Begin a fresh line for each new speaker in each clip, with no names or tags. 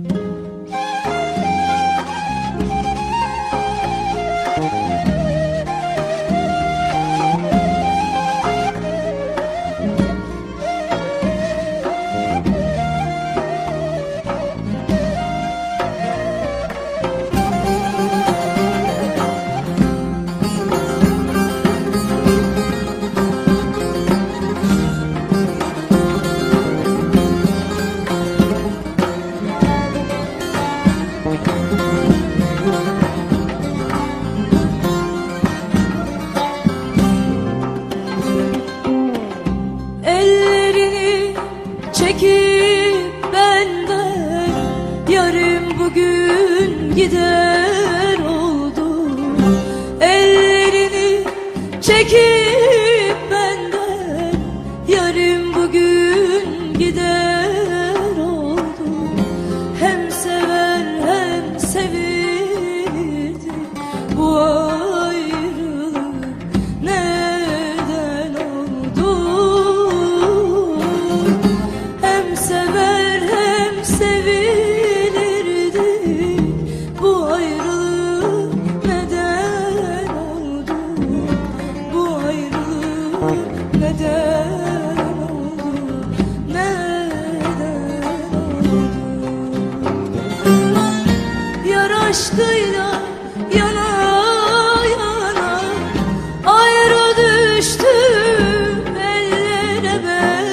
Thank you. çekip benden Yarın bugün gider oldu Ellerini çekip aşkıyla yana yana ayrı düştüm ellere ben.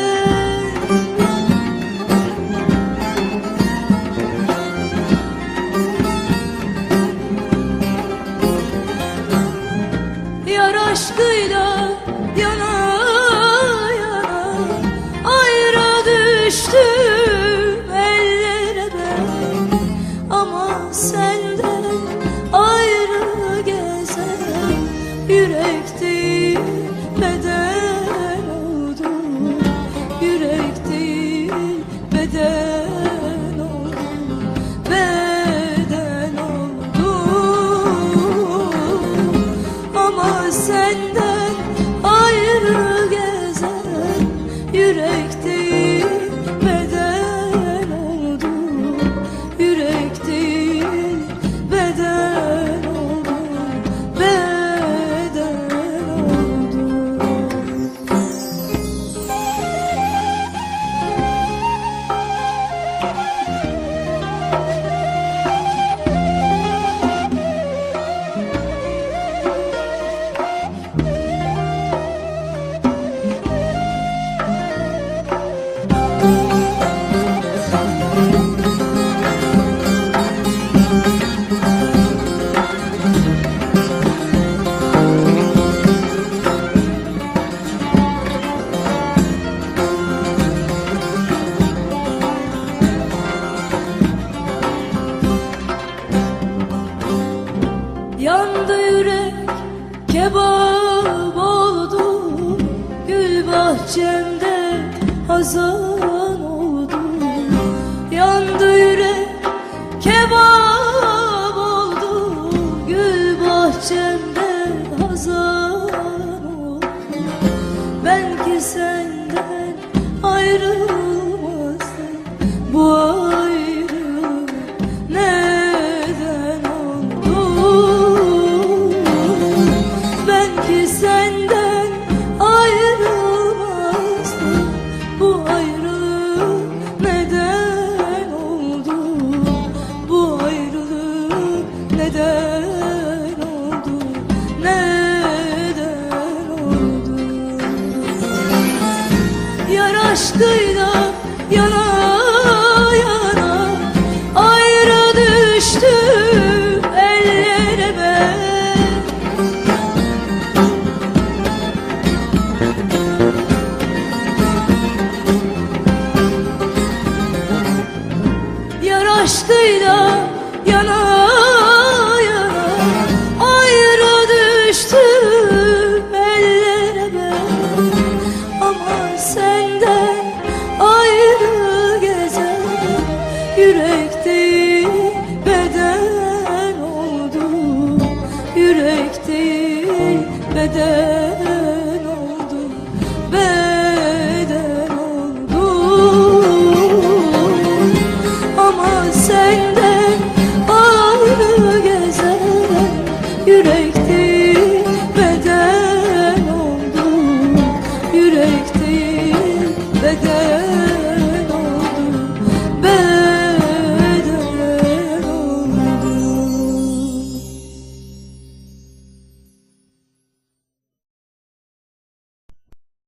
Yar aşkıyla yana yana ayrı düştüm sen بده. aşkıyla yalan Yürekte beden oldu. Yürekte beden oldu. Beden oldu. Ama senden ayrı gezen Yürekte